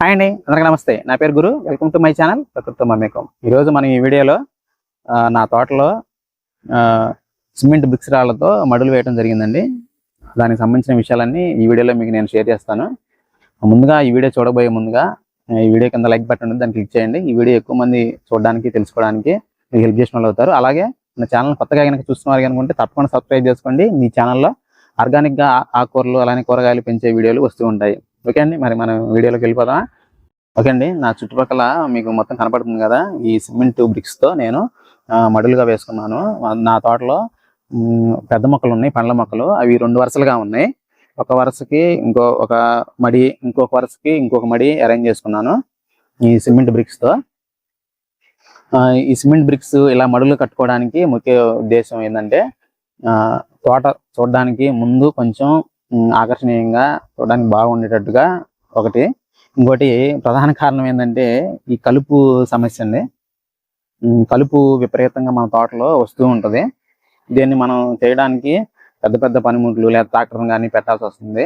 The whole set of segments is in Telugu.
హాయ్ అండి అందరికీ నమస్తే. నా పేరు Guru. Welcome to my channel Prakruthi Mamekam ఈరోజు మనం ఈ వీడియోలో నా తోటలో సిమెంట్ బ్రిక్స్ రాళ్ళతో మడులు వేయడం జరిగిందండి. దానికి సంబంధించిన విషయాలన్నీ ఈ వీడియోలో మీకు నేను షేర్ చేస్తాను. ముందుగా ఈ వీడియో చూడబోయే ముందుగా ఈ వీడియో కింద లైక్ బటన్ ఉంది దాన్ని క్లిక్ చేయండి. ఈ వీడియో ఎక్కువ మంది చూడడానికి తెలుసుకోవడానికి మీకు హెల్ప్ చేసిన వాళ్ళు అవుతారు. అలాగే నా ఛానల్ కొత్తగా కనుక చూస్తున్నారు అనుకుంటే తప్పకుండా సబ్స్క్రైబ్ చేసుకోండి. మీ ఛానల్లో ఆర్గానిక్గా ఆకుకూరలు అలానే కూరగాయలు పెంచే వీడియోలు వస్తూ ఉంటాయి. ఓకే అండి మరి మనం వీడియోలోకి వెళ్ళిపోదామా? ఓకే అండి నా చుట్టుపక్కల మీకు మొత్తం కనపడుతుంది కదా ఈ సిమెంట్ బ్రిక్స్తో నేను మడులుగా వేసుకున్నాను. నా తోటలో పెద్ద మొక్కలు ఉన్నాయి పండ్ల మొక్కలు. అవి రెండు వరుసలుగా ఉన్నాయి. ఒక వరుసకి ఇంకో ఒక మడి ఇంకొక వరుసకి ఇంకొక మడి అరేంజ్ చేసుకున్నాను ఈ సిమెంట్ బ్రిక్స్తో ఆ, ఈ సిమెంట్ బ్రిక్స్ ఇలా మడులు కట్టుకోవడానికి ముఖ్య ఉద్దేశం ఏంటంటే ఆ, తోట చూడడానికి ముందు కొంచెం ఆకర్షణీయంగా చూడడానికి బాగుండేటట్టుగా ఒకటి. ఇంకోటి ప్రధాన కారణం ఏంటంటే ఈ కలుపు సమస్య అండి. కలుపు విపరీతంగా మన తోటలో వస్తూ ఉంటది. దీన్ని మనం చేయడానికి పెద్ద పెద్ద పనిముట్లు లేదా ట్రాక్టర్ కానీ పెట్టాల్సి వస్తుంది.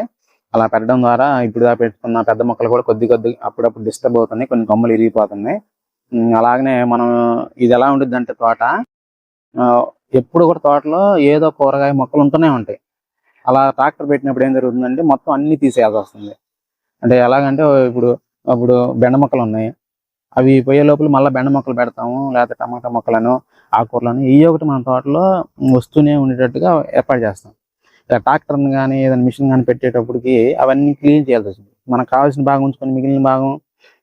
అలా పెట్టడం ద్వారా ఇప్పుడు పెట్టుకున్న పెద్ద మొక్కలు కూడా కొద్ది కొద్ది అప్పుడప్పుడు డిస్టర్బ్ అవుతున్నాయి కొన్ని కొమ్మలు ఇరిగిపోతున్నాయి అలాగనే మనం ఇది ఎలా ఉంటుంది అంటే తోట ఆ, ఎప్పుడు కూడా తోటలో ఏదో కూరగాయ మొక్కలు ఉంటూనే ఉంటాయి. అలా ట్రాక్టర్ పెట్టినప్పుడు ఏం జరుగుతుందంటే మొత్తం అన్ని తీసేయాల్సి వస్తుంది. అంటే ఎలాగంటే ఇప్పుడు ఇప్పుడు బెండ మొక్కలు ఉన్నాయి. అవి పోయే లోపల మళ్ళీ బెండ మొక్కలు పెడతాము లేకపోతే టమాటా మొక్కలను ఆకుకూరలను ఏ ఒకటి మన తోటలో వస్తూనే ఉండేటట్టుగా ఏర్పాటు చేస్తాం. ఇలా ట్రాక్టర్ని కానీ ఏదైనా మిషన్ కానీ పెట్టేటప్పటికి అవన్నీ క్లీన్ చేయాల్సి వస్తుంది. మనకు కావాల్సిన భాగం ఉంచుకొని మిగిలిన భాగం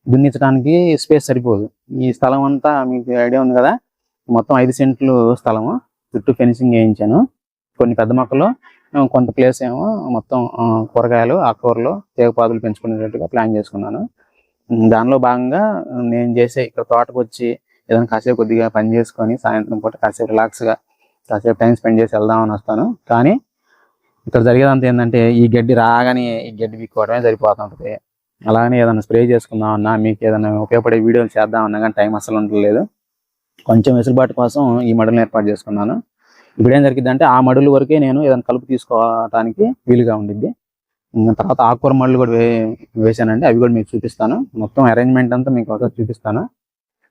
దున్నించడానికి స్పేస్ సరిపోదు. ఈ స్థలం అంతా మీకు ఐడియా ఉంది కదా? మొత్తం ఐదు సెంట్లు స్థలము. చుట్టూ ఫెన్సింగ్ వేయించాను. కొన్ని పెద్ద మొక్కలు కొంత ప్లేస్ ఏమో మొత్తం కూరగాయలు ఆకుకూరలు తీగపాదులు పెంచుకునేటట్టుగా ప్లాన్ చేసుకున్నాను. దానిలో భాగంగా నేను చేసే ఇక్కడ తోటకు వచ్చి ఏదైనా కాసేపు కొద్దిగా పని చేసుకొని సాయంత్రం పూట కాసేపు రిలాక్స్గా కాసేపు టైం స్పెండ్ చేసి వెళ్దామని వస్తాను. కానీ ఇక్కడ జరిగేదంతా ఏంటంటే ఈ గడ్డి రాగానే ఈ గడ్డి బిక్కోవడమే సరిపోతుంటుంది. అలాగనే ఏదైనా స్ప్రే చేసుకుందామన్నా మీకు ఏదైనా ఉపయోగపడే వీడియోలు చేద్దామన్నా కానీ టైం అసలు ఉండలేదు కొంచెం వెసులుబాటు కోసం ఈ మడులను ఏర్పాటు చేసుకున్నాను. ఇప్పుడు ఏం జరిగిందంటే ఆ మడుల వరకే నేను ఏదైనా కలుపు తీసుకోవడానికి వీలుగా ఉండిద్ది. తర్వాత ఆకుకూర మడులు కూడా వే వేసానండి అవి కూడా మీకు చూపిస్తాను. మొత్తం అరేంజ్మెంట్ అంతా మీకు ఒకసారి చూపిస్తాను.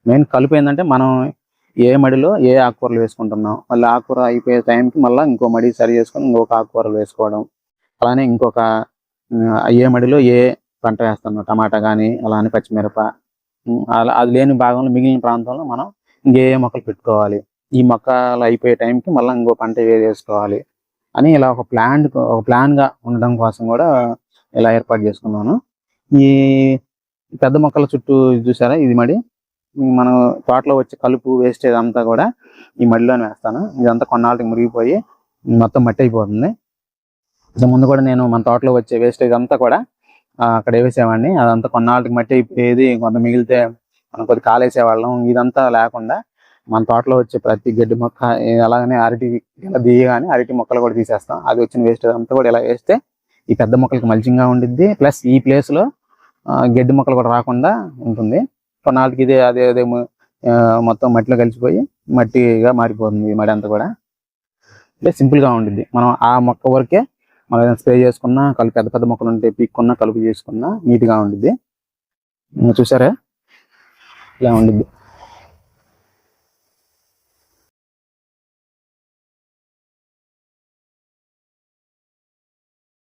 మెయిన్ కలుపు ఏంటంటే మనం ఏ మడిలో ఏ ఆకుకూరలు వేసుకుంటున్నాం. మళ్ళీ ఆకుకూర అయిపోయే టైంకి మళ్ళీ ఇంకో మడి సరి చేసుకొని ఇంకొక ఆకుకూరలు వేసుకోవడం. అలానే ఇంకొక ఏ మడిలో ఏ పంట వేస్తున్నాం. టమాటా కానీ అలానే పచ్చిమిరప అలా అది లేని భాగంలో మిగిలిన ప్రాంతంలో మనం ఇంకే మొక్కలు పెట్టుకోవాలి. ఈ మొక్కలు అయిపోయే టైంకి మళ్ళీ ఇంకో పంట వేసుకోవాలి అని ఇలా ఒక ప్లాన్ ఒక ప్లాన్గా ఉండడం కోసం కూడా ఇలా ఏర్పాటు చేసుకున్నాను. ఈ పెద్ద మొక్కల చుట్టూ ఇది చూసారా? ఇది మడి. మనం తోటలో వచ్చే కలుపు వేస్టేజ్ అంతా కూడా ఈ మడిలోనే వేస్తాను. ఇదంతా కొన్నాళ్ళకి మురిగిపోయి మొత్తం మట్టి అయిపోతుంది. ఇంత ముందు కూడా నేను మన తోటలో వచ్చే వేస్టేజ్ అంతా కూడా అక్కడ వేసేవాడిని. అదంతా కొన్నాళ్ళకి మట్టి అయిపోయేది. కొంత మిగిలితే మనం కొద్ది కాలేసేవాళ్ళం. ఇదంతా లేకుండా మన తోటలో వచ్చే ప్రతి గడ్డి మొక్క అలాగనే అరటి ఇలా దియగానే అరటి మొక్కలు కూడా తీసేస్తాం. అది వచ్చిన వేస్ట్ అంతా కూడా ఇలా వేస్తే ఈ పెద్ద మొక్కలకి మల్చింగ్గా ఉండిద్ది. ప్లస్ ఈ ప్లేస్లో గడ్డి మొక్కలు కూడా రాకుండా ఉంటుంది. కొన్నాళ్ళకి ఇదే అదే అదే మొత్తం మట్టిలో కలిసిపోయి మట్టిగా మారిపోతుంది మడి అంతా కూడా. అంటే సింపుల్గా ఉండిద్ది. మనం ఆ మొక్క వరకే మనం ఏదైనా స్ప్రే చేసుకున్నా కలుపు పెద్ద పెద్ద మొక్కలు ఉంటే పీక్కున్నా కలుపు చేసుకున్నా నీట్గా ఉండిద్ది. చూసారా? ఇలా ఉండిద్ది.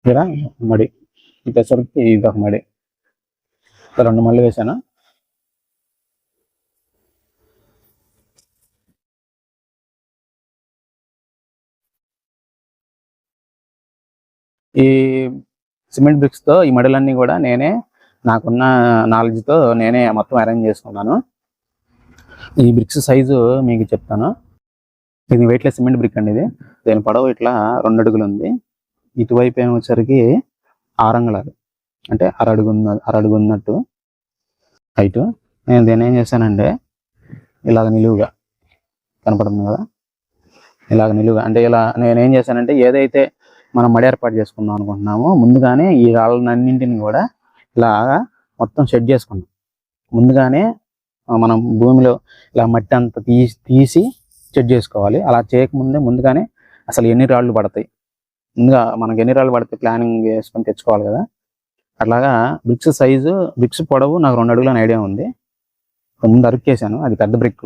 ఇక్కడ మడి ఈ ఇది ఒక మడి రెండు మళ్ళీ వేసాను? ఈ సిమెంట్ బ్రిక్స్తో ఈ మడులన్నీ కూడా నేనే నాకున్న నాలెడ్జ్తో నేనే మొత్తం అరేంజ్ చేసుకున్నాను. ఈ బ్రిక్స్ సైజు మీకు చెప్తాను. ఇది వెయిట్లెస్ సిమెంట్ బ్రిక్ అండి ఇది. దీని పొడవు ఇట్లా రెండు అడుగులు ఉంది. ఇటువైపు ఏమొచ్చరికి వచ్చరికి అంటే అరడుగు అరడుగు ఉన్నట్టు హైట్. నేను దీన్ని ఏం చేశానంటే ఇలాగ నిలువుగా కనపడుతుంది కదా? ఇలాగ నిలువుగా. అంటే ఇలా నేను ఏం చేశానంటే ఏదైతే మనం మడి ఏర్పాటు చేసుకుందాం అనుకుంటున్నామో ముందుగానే ఈ రాళ్ళన్నింటిని కూడా ఇలాగా మొత్తం సెట్ చేసుకున్నాం. ముందుగానే మనం భూమిలో ఇలా మట్టి అంతా తీసి తీసి చెడ్ చేసుకోవాలి. అలా చేయకముందే ముందుగానే అసలు ఎన్ని రాళ్ళు పడతాయి? ముందుగా మనకి ఎన్ని రాళ్ళు పడితే ప్లానింగ్ చేసుకొని తెచ్చుకోవాలి కదా. అట్లాగా బ్రిక్స్ సైజు బ్రిక్స్ పొడవు నాకు రెండు అడుగులు అని ఐడియా ఉంది. ముందు అరుక్కేసాను అది పెద్ద బ్రిక్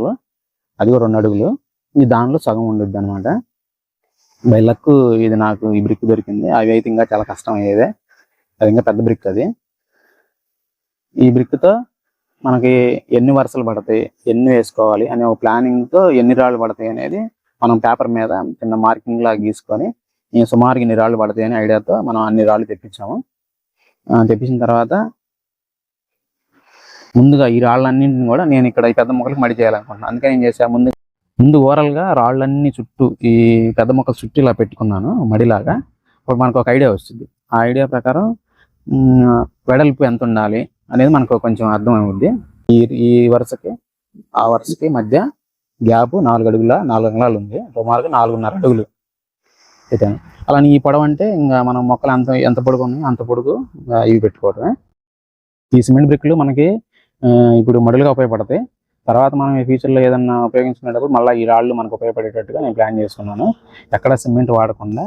అది కూడా రెండు అడుగులు. ఈ దానిలో సగం ఉండుద్ది అనమాట బై లక్ ఇది నాకు ఈ బ్రిక్ దొరికింది. అవి అయితే ఇంకా చాలా కష్టం అయ్యేదే. అది ఇంకా పెద్ద బ్రిక్ అది. ఈ బ్రిక్తో తో మనకి ఎన్ని వరుసలు పడతాయి ఎన్ని వేసుకోవాలి అనే ఒక ప్లానింగ్తో ఎన్ని రాళ్ళు పడతాయి అనేది మనం పేపర్ మీద చిన్న మార్కింగ్ లాగా గీసుకొని సుమారుగా ఇన్ని రాళ్ళు పడతాయని ఐడియాతో మనం అన్ని రాళ్ళు తెప్పించాము. ఆ, తెప్పించిన తర్వాత ముందుగా ఈ రాళ్ళన్నింటిని కూడా నేను ఇక్కడ ఈ పెద్ద మొక్కలకు మడి చేయాలనుకుంటున్నాను. అందుకని ఏం చేసా ముందు ముందు ఓవరాల్ రాళ్ళన్నీ చుట్టూ ఈ పెద్ద మొక్కల చుట్టూ ఇలా పెట్టుకున్నాను మడిలాగా. ఇప్పుడు మనకు ఒక ఐడియా వస్తుంది. ఆ ఐడియా ప్రకారం వెడల్పు ఎంత ఉండాలి అనేది మనకు కొంచెం అర్థం ఈ ఈ వరుసకి ఆ వరుసకి మధ్య గ్యాప్ నాలుగు అడుగుల నాలుగు అంగళాలు ఉంది. సుమారుగా నాలుగున్నర అడుగులు. పెట్టాను అలానే ఈ పొడవు అంటే ఇంకా మనం మొక్కలు ఎంత ఎంత పొడుగు ఉన్నాయి అంత పొడుగు ఇవి పెట్టుకోవటమే. ఈ సిమెంట్ బ్రిక్లు మనకి ఇప్పుడు మడులుగా ఉపయోగపడతాయి. తర్వాత మనం ఈ ఫ్యూచర్లో ఏదన్నా ఉపయోగించుకునేటప్పుడు మళ్ళీ ఈ రాళ్ళు మనకు ఉపయోగపడేటట్టుగా నేను ప్లాన్ చేసుకున్నాను. ఎక్కడ సిమెంట్ వాడకుండా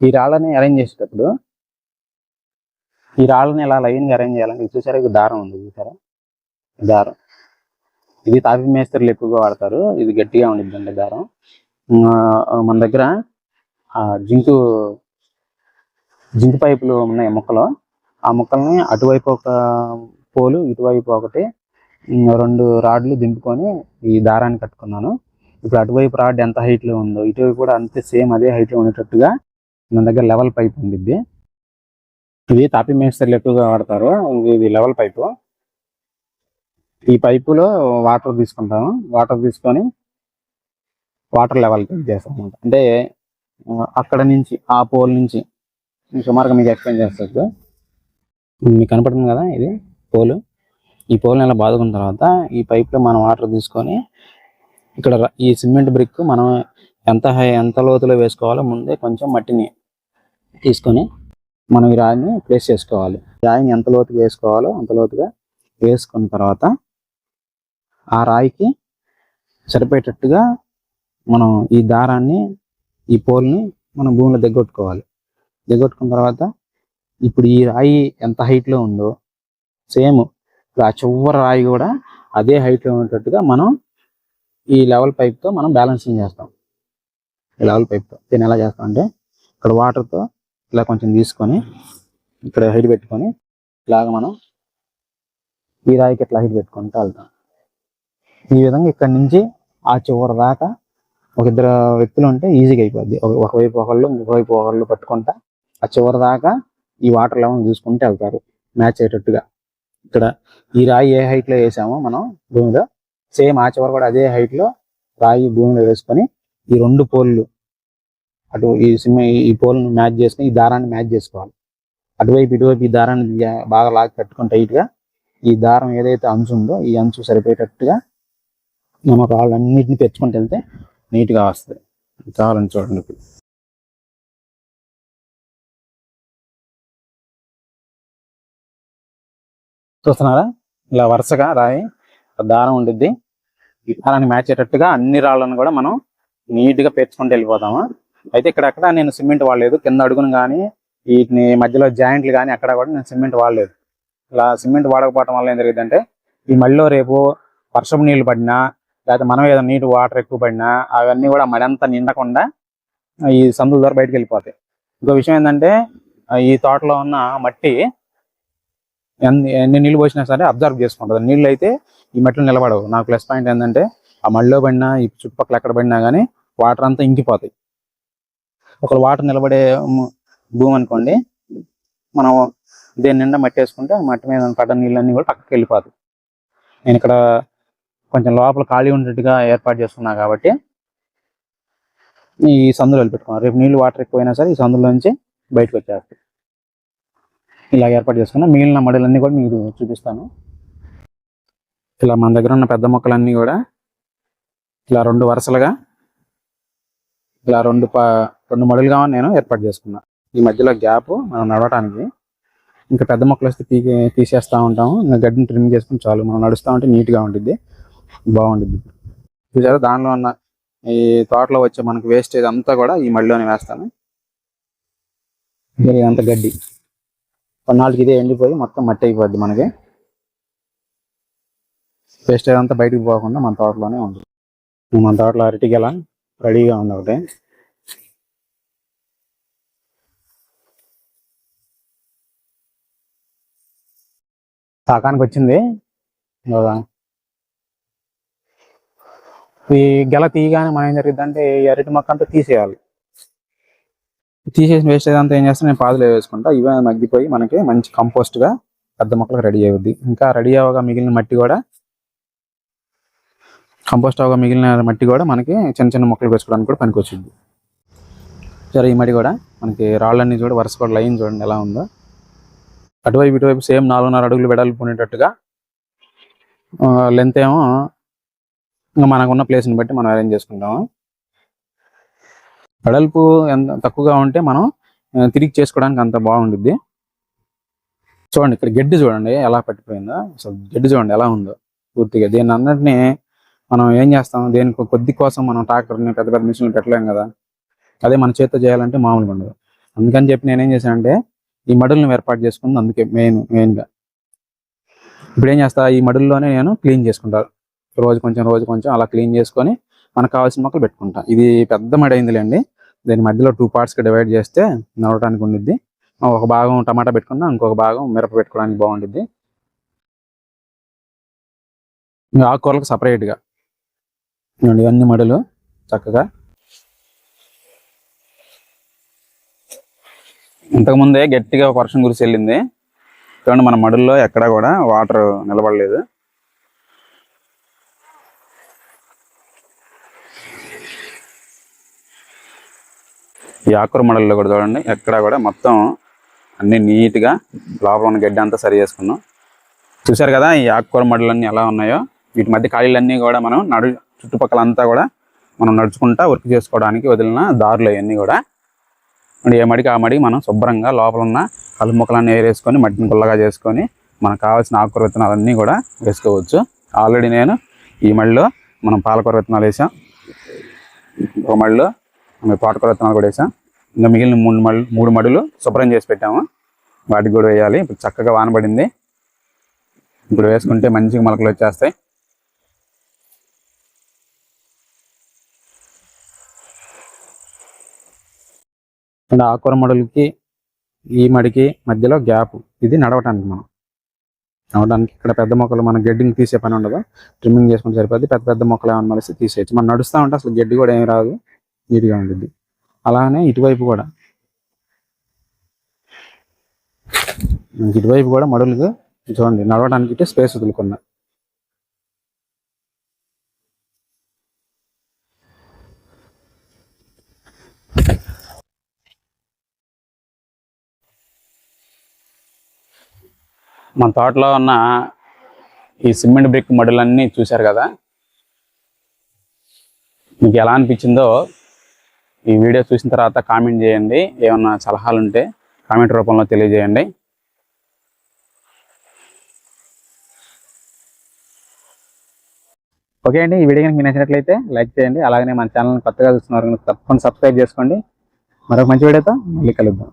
ఈ రాళ్ళని అరేంజ్ చేసేటప్పుడు ఈ రాళ్ళని ఇలా లైన్గా అరేంజ్ చేయాలంటే ఇది చూసారా? ఇది దారం ఉంది చూసారా? దారం. ఇది తాపి మేస్త్రులు ఎక్కువగా వాడతారు. ఇది గట్టిగా ఉండిద్దండి దారం. మన దగ్గర జింకు జింక్ పైపులు ఉన్నాయి మొక్కలు. ఆ మొక్కల్ని అటువైపు ఒక పోలు ఇటువైపు ఒకటి రెండు రాడ్లు దింపుకొని ఈ దారాన్ని కట్టుకున్నాను. ఇప్పుడు అటువైపు రాడ్ ఎంత హైట్లో లో ఉందో ఇటువైపు కూడా అంతే సేమ్ అదే హైట్లో లో ఉండేటట్టుగా మన దగ్గర లెవెల్ పైప్ ఉండిద్ది. ఇది తాపి మేస్తర్లు ఎక్కువగా వాడతారు. ఇది- లెవెల్ పైపు ఈ పైపులో వాటర్ తీసుకుంటాము. వాటర్ తీసుకొని వాటర్ లెవెల్ చేస్తాం అంటే అక్కడ నుంచి ఆ పోల్ నుంచి. సుమారుగా మీకు ఎక్స్ప్లెయిన్ చేస్తారు మీకు కనపడుతుంది కదా ఇది పోలు. ఈ పోల్ని ఇలా బాదుకున్న తర్వాత ఈ పైప్లో మనం వాటర్ తీసుకొని ఇక్కడ ఈ సిమెంట్ బ్రిక్ మనం ఎంత హై ఎంత లోతులో వేసుకోవాలో ముందే కొంచెం మట్టిని తీసుకొని మనం ఈ రాయిని ప్లేస్ చేసుకోవాలి. రాయిని ఎంత లోతుగా వేసుకోవాలో అంత లోతుగా వేసుకున్న తర్వాత ఆ రాయికి సరిపోయేటట్టుగా మనం ఈ దారాన్ని ఈ పోల్ని మనం భూమిలో దిగొట్టుకోవాలి దిగొట్టుకున్న తర్వాత ఇప్పుడు ఈ రాయి ఎంత హైట్లో లో ఉందో సేమ్ ఇప్పుడు ఆ చివరి రాయి కూడా అదే హైట్లో లో ఉండేటట్టుగా మనం ఈ లెవెల్ పైప్తో మనం బ్యాలెన్సింగ్ చేస్తాం. ఈ లెవెల్తో దీన్ని ఎలా చేస్తాం అంటే ఇక్కడ వాటర్తో తో ఇలా కొంచెం తీసుకొని ఇక్కడ హైట్ పెట్టుకొని ఇలాగ మనం ఈ రాయికి ఇట్లా హైట్ పెట్టుకుంటూ వెళ్తాం. ఈ విధంగా ఇక్కడ నుంచి ఆ చివరి దాకా ఒక ఇద్దరు వ్యక్తులు ఉంటే ఈజీగా అయిపోద్ది. ఒక- ఒకవైపు ఒకళ్ళు ఇంకోవైపు ఒకళ్ళు పట్టుకుంటా ఆ చివరి దాకా ఈ వాటర్ లెవెల్ చూసుకుంటూ వెళ్తారు. మ్యాచ్ అయ్యేటట్టుగా. ఇక్కడ ఈ రాయి ఏ హైట్లో వేసామో మనం భూమిలో సేమ్ ఆ చివరి కూడా అదే హైట్లో రాయి భూమిలో వేసుకొని ఈ రెండు పోల్లు అటు ఈ సినిమా ఈ పోల్ను మ్యాచ్ చేసుకొని ఈ దారాన్ని మ్యాచ్ చేసుకోవాలి. అటువైపు ఇటువైపు ఈ దారాన్ని బాగా లాగి కట్టుకొని tight గా ఈ దారం ఏదైతే అంచు ఉందో ఈ అంచు సరిపోయేటట్టుగా మనం రాళ్ళన్నింటినీ తెచ్చుకుంటూ వెళ్తే నీట్గా వస్తుంది చాలని చూడండి ఇప్పుడు. చూస్తున్నారా? ఇలా వరుసగా రాయి దారం ఉండిద్ది. ఈ దారాన్ని మ్యాచ్ అయ్యేటట్టుగా అన్ని రాళ్ళను కూడా మనం నీట్గా పేర్చుకుంటూ వెళ్ళిపోతాము? అయితే ఇక్కడక్కడ నేను సిమెంట్ వాడలేదు. కింద అడుగును కానీ వీటిని మధ్యలో జాయింట్లు కానీ అక్కడ కూడా నేను సిమెంట్ వాడలేదు. ఇలా సిమెంట్ వాడకపోవడం వల్ల ఏం జరిగిందంటే ఈ మళ్ళీ రేపు వర్షం నీళ్ళు పడినా లేకపోతే మనం ఏదైనా నీటి వాటర్ ఎక్కువ పడినా అవన్నీ కూడా మడంతా నిండకుండా ఈ సందుల ద్వారా బయటకు వెళ్ళిపోతాయి. ఇంకో విషయం ఏంటంటే ఈ తోటలో ఉన్న మట్టి ఎన్ని ఎన్ని నీళ్ళు పోసినా సరే అబ్జర్వ్ చేసుకుంటుంది. నీళ్ళు అయితే ఈ మట్టిలో నిలబడవు. నాకు ప్లస్ పాయింట్ ఏంటంటే ఆ మళ్ళీ పడినా ఈ చుట్టుపక్కల ఎక్కడ పడినా కానీ వాటర్ అంతా ఇంకిపోతాయి. ఒక వాటర్ నిలబడే భూమి అనుకోండి మనం దేని నిండా మట్టి వేసుకుంటే మట్టి మీద పడ్డ నీళ్ళన్నీ కూడా పక్కకి వెళ్ళిపోతాయి. నేను ఇక్కడ కొంచెం లోపల ఖాళీ ఉండేట్టుగా ఏర్పాటు చేసుకున్నా కాబట్టి ఈ సందులో వెళ్ళిపెట్టుకున్నాను రేపు నీళ్ళు వాటర్ ఎక్కువైనా సరే ఈ సందులో నుంచి బయటకు వచ్చేస్తాయి ఇలా ఏర్పాటు చేసుకున్నా మిగిలిన మడులన్నీ కూడా మీకు చూపిస్తాను. ఇలా మన దగ్గర ఉన్న పెద్ద మొక్కలన్నీ కూడా ఇలా రెండు వరుసలుగా ఇలా రెండు రెండు మడులుగా నేను ఏర్పాటు చేసుకున్నా. ఈ మధ్యలో గ్యాప్ మనం నడవటానికి ఇంకా పెద్ద మొక్కలు వస్తే పీకి తీసేస్తూ ఉంటాము. ఇంకా గడ్డిని ట్రిమ్ చేసుకుని చాలు. మనం నడుస్తూ ఉంటే నీట్గా ఉంటుంది బాగుంటుంది చూసారా? దానిలో ఉన్న ఈ తోటలో వచ్చే మనకి వేస్టేజ్ అంతా కూడా ఈ మడిలోనే వేస్తాను అంత గడ్డి. కొన్నాళ్ళకి ఇదే ఎండిపోయి మొత్తం మట్టి అయిపోద్ది మనకి. వేస్టేజ్ అంతా బయటికి పోకుండా మన తోటలోనే ఉంది మన తోటలో అరటికి రెడీగా ఉంది ఒకటి. తాకానికి వచ్చింది. ఇదిగో. ఈ గెల తీయగానే మనం ఏం జరిగింది అంటే ఈ అరటి మొక్క అంతా తీసేయాలి. తీసేసిన వేస్ట్ అంతా ఏం చేస్తాను నేను పాదులు వేసుకుంటా. ఇవే మగ్గిపోయి మనకి మంచి కంపోస్ట్గా పెద్ద మొక్కలకు రెడీ అవుద్ది. ఇంకా రెడీ అవ్వగా మిగిలిన మట్టి కూడా కంపోస్ట్ అవ్వగా మిగిలిన మట్టి కూడా మనకి చిన్న చిన్న మొక్కలు వేసుకోవడానికి కూడా పనికొచ్చింది సరే ఈ మట్టి కూడా మనకి రాళ్ళన్నీ చూడ వరుస కూడా లైన్ చూడండి ఎలా ఉందో. అటువైపు ఇటువైపు సేమ్ నాలుగున్నర అడుగులు వెడల్పు ఉండేటట్టుగా లెంత్ ఏమో ఇంకా మనకున్న ప్లేస్ని బట్టి మనం అరేంజ్ చేసుకుంటాము. వెడల్పు ఎంత తక్కువగా ఉంటే మనం తిరిగి చేసుకోవడానికి అంత బాగుండిద్ది. చూడండి ఇక్కడ గడ్డి చూడండి ఎలా పట్టిపోయిందో. అసలు గడ్డి చూడండి ఎలా ఉందో. పూర్తిగా దీన్ని అన్నింటినీ మనం ఏం చేస్తాం? దేనికి కొద్ది కోసం మనం ట్రాక్టర్ని పెద్ద పెద్ద మిషన్లు పెట్టలేం కదా. అదే మన చేత్తో చేయాలంటే మామూలుగా ఉండదు. అందుకని చెప్పి నేనేం చేశానంటే ఈ మడులను ఏర్పాటు చేసుకుంది. అందుకే మెయిన్ మెయిన్గా ఇప్పుడు ఏం చేస్తా? ఈ మడుల్లోనే నేను క్లీన్ చేసుకుంటాను రోజు కొంచెం రోజు కొంచెం అలా క్లీన్ చేసుకొని మనకు కావాల్సిన మొక్కలు పెట్టుకుంటాం. ఇది పెద్ద మడి అయిందిలేండి. దీని మధ్యలో టూ పార్ట్స్కి డివైడ్ చేస్తే నడవటానికి ఉండిద్ది. ఒక భాగం టమాటా పెట్టుకున్నా ఇంకొక భాగం మిరప పెట్టుకోవడానికి బాగుండిద్ది. ఆకుకూరలకు సపరేట్గా ఇవన్నీ మడులు చక్కగా. ఇంతకుముందే గట్టిగా వర్షం కురిసి వెళ్ళింది. చూడండి మన మడుల్లో ఎక్కడా కూడా వాటర్ నిలబడలేదు. ఈ ఆకుకూర మడల్లో కూడా చూడండి. ఎక్కడ కూడా మొత్తం అన్ని నీట్గా లోపల ఉన్న గడ్డి అంతా సరి చేసుకున్నాం. చూశారు కదా ఈ ఆకుకూర మడలన్నీ ఎలా ఉన్నాయో? వీటి మధ్య ఖాళీలన్నీ కూడా మనం నడు చుట్టుపక్కల అంతా కూడా మనం నడుచుకుంటా వర్క్ చేసుకోవడానికి వదిలిన దారులు అవన్నీ కూడా మరి ఏ మడికి ఆ మడికి మనం శుభ్రంగా లోపల ఉన్న కలుపు మొక్కలన్నీ ఏరేసుకొని మట్టిని గుల్లగా చేసుకొని మనకు కావాల్సిన ఆకుకూర విత్తనాలన్నీ కూడా వేసుకోవచ్చు. ఆల్రెడీ నేను ఈ మడిలో మనం పాలకూర విత్తనాలు వేసాం. ఒక మడిలో తోటకూర విత్తనాలు కూడా వేసాం. ఇంకా మిగిలిన మూడు మడు మూడు మడులు శుభ్రం చేసి పెట్టాము. వాటికి కూడా వేయాలి. ఇప్పుడు చక్కగా వానబడింది ఇప్పుడు వేసుకుంటే మంచిగా మొలకలు వచ్చేస్తాయి. అండ్ ఆకుకూర మడులకి ఈ మడికి మధ్యలో గ్యాప్. ఇది నడవటానికి మనం. నడవడానికి ఇక్కడ పెద్ద మొక్కలు మనం గడ్డిని తీసే పని ఉండదు. ట్రిమ్మింగ్ చేసుకుంటే సరిపోద్ది. పెద్ద పెద్ద మొక్కలు ఏమన్నా తీసేయచ్చు. మనం నడుస్తూ ఉంటే అసలు గడ్డి కూడా ఏమి రాదు. నీట్గా ఉంటుంది అలానే ఇటువైపు కూడా. మనకి ఇటువైపు కూడా మడులుగా చూడండి నడవడానికి ఇటే స్పేస్ వదులుకున్నా. మన తోటలో ఉన్న ఈ సిమెంట్ బ్రిక్ మడులన్నీ చూశారు కదా? మీకు ఎలా అనిపించిందో ఈ వీడియో చూసిన తర్వాత కామెంట్ చేయండి. ఏమన్నా సలహాలు ఉంటే కామెంట్ రూపంలో తెలియజేయండి. ఓకే అండి ఈ వీడియో కనుక మీకు నచ్చినట్లయితే లైక్ చేయండి. అలాగనే మన ఛానల్ కొత్తగా చూస్తున్నారు కనుక తప్పకుండా సబ్స్క్రైబ్ చేసుకోండి. మరొక మంచి వీడియోతో మళ్ళీ కలుద్దాం.